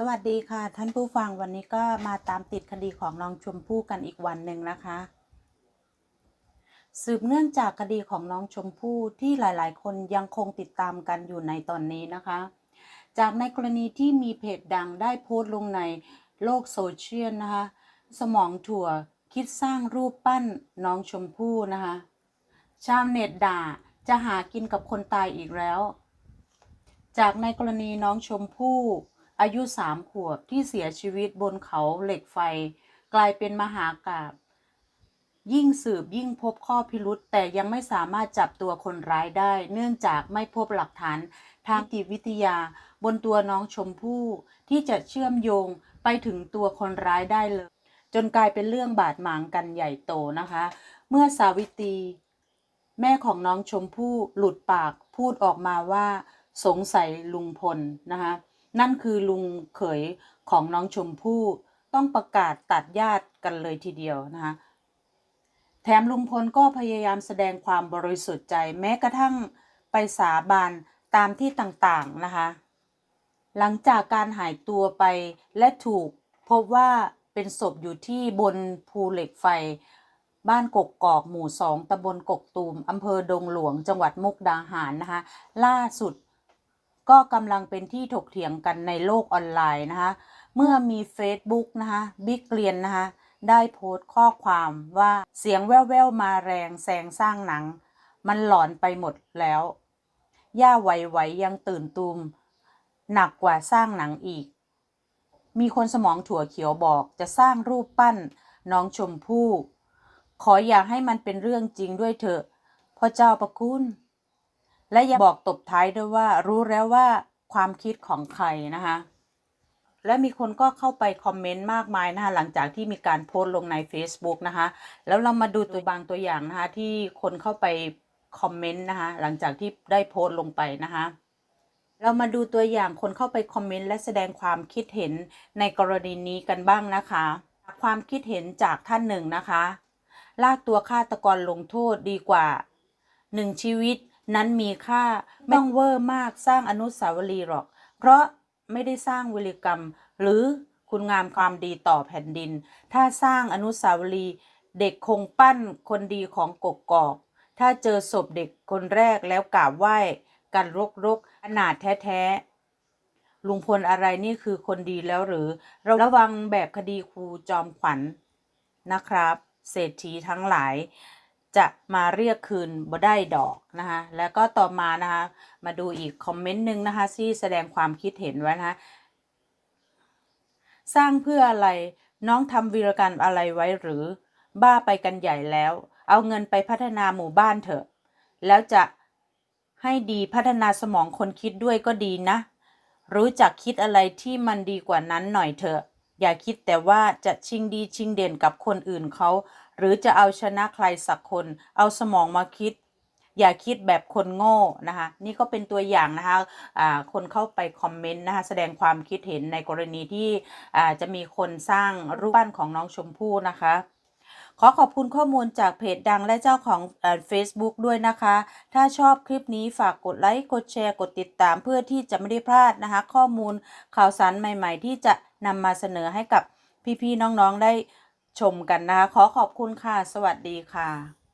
สวัสดีค่ะ ท่านผู้ฟังวันนี้ก็มาตามติดคดีของน้องชมพู่กันอีกวันหนึ่งนะคะ สืบเนื่องจากคดีของน้องชมพู่ที่หลายๆ คนยังคงติดตามกันอยู่ในตอนนี้นะคะ จากในกรณีที่มีเพจดังได้โพสต์ลงในโลกโซเชียลนะคะ สมองถั่วคิดสร้างรูปปั้นน้องชมพู่นะคะ ชาวเน็ตด่าจะหากินกับคนตายอีกแล้ว จากในกรณีน้องชมพู่ อายุสามขวบที่เสียชีวิตบนเขาเหล็กไฟ กลายเป็นมหากาบยิ่งสืบยิ่งพบข้อพิรุษแต่ยังไม่สามารถจับตัวคนร้ายได้ เนื่องจากไม่พบหลักฐานทางจิตวิทยา บนตัวน้องชมพู่ ที่จะเชื่อมโยงไปถึงตัวคนร้ายได้เลย จนกลายเป็นเรื่องบาดหมางกันใหญ่โตนะคะ เมื่อสาวิตรีแม่ของน้องชมพู่หลุดปากพูดออกมาว่า สงสัยลุงพลนะคะ นั่นคือลุงเขยของน้องชมพู่ต้องประกาศตัดญาติกันเลยทีเดียวนะคะแถมลุงพลก็พยายามแสดงความบริสุทธิ์ใจแม้กระทั่งไปสาบานตามที่ต่างๆนะคะหลังจากการหายตัวไปและถูกพบว่าเป็นศพอยู่ที่บนภูเหล็กไฟ บ้านกกกอกหมู่สองตำบลกกตูมอำเภอดงหลวงจังหวัดมุกดาหารนะคะล่าสุด ก็กำลังเป็นที่ถกเถียงกันในโลกออนไลน์นะคะ เมื่อมี Facebook นะคะบิ๊กเกลียนนะคะได้โพสต์ข้อความว่าเสียงแว่วๆมาแรงแซงสร้างหนัง มันหลอนไปหมดแล้ว ย่าไหวๆยังตื่นตูม หนักกว่าสร้างหนังอีก มีคนสมองถั่วเขียวบอกจะสร้างรูปปั้นน้องชมพู่ ขออย่าให้มันเป็นเรื่องจริงด้วยเถอะพ่อเจ้าประคุณ และยังบอกตบท้ายด้วยว่ารู้แล้วว่าความคิดของใครนะคะ และมีคนก็เข้าไปคอมเมนต์มากมายนะคะหลังจากที่มีการโพสต์ลงใน Facebook นะคะ แล้วเรามาดูตัวบางตัวอย่างนะคะที่คนเข้าไปคอมเมนต์นะคะหลังจากที่ได้โพสต์ลงไปนะคะเรามาดูตัวอย่างคนเข้าไปคอมเมนต์และแสดงความคิดเห็นในกรณีนี้กันบ้างนะคะ ความคิดเห็นจากท่านหนึ่งนะคะ ลากตัวฆาตกรลงโทษดีกว่าหนึ่งชีวิต นั้นมีค่าไม่ต้องเวอร์มากสร้างอนุสาวรีย์หรอก เพราะไม่ได้สร้างวิรกรรม หรือคุณงามความดีต่อแผ่นดิน ถ้าสร้างอนุสาวรีย์เด็กคงปั้นคนดีของกกอก ถ้าเจอศพเด็กคนแรกแล้วกราบไหว้กันรกรกๆอนาถแท้ๆลุงพลอะไรนี่คือคนดีแล้วหรือ ระวังแบบคดีครูจอมขวัญนะครับ เศรษฐีทั้งหลาย จะมาเรียกคืนบ่ได้ดอกนะคะแล้วก็ต่อมานะคะมาดูอีกคอมเมนต์หนึ่งนะคะที่แสดงความคิดเห็นไว้นะคะสร้างเพื่ออะไรน้องทำวีรกรรมอะไรไว้หรือบ้าไปกันใหญ่แล้ว เอาเงินไปพัฒนาหมู่บ้านเถอะ แล้วจะให้ดีพัฒนาสมองคนคิดด้วยก็ดีนะ รู้จักคิดอะไรที่มันดีกว่านั้นหน่อยเถอะ อย่าคิดแต่ว่าจะชิงดีชิงเด่นกับคนอื่นเขา หรือจะเอาชนะใครสักคน เอาสมองมาคิด อย่าคิดแบบคนโง่นะคะ นี่ก็เป็นตัวอย่างนะคะอ่าคนเข้าไปคอมเมนต์นะคะแสดงความคิดเห็นในกรณีที่จะมีคนสร้างรูปปั้นของน้องชมพู่นะคะขอขอบคุณข้อมูลจากเพจดังและเจ้าของเฟซบุ๊กด้วยนะคะ ถ้าชอบคลิปนี้ฝากกดไลค์ กดแชร์ กดติดตามเพื่อที่จะไม่ได้พลาดนะคะ ข้อมูลข่าวสารใหม่ ๆ ที่จะนำมาเสนอให้กับพี่ๆน้องๆได้ชมกันนะคะ ขอขอบคุณค่ะ สวัสดีค่ะ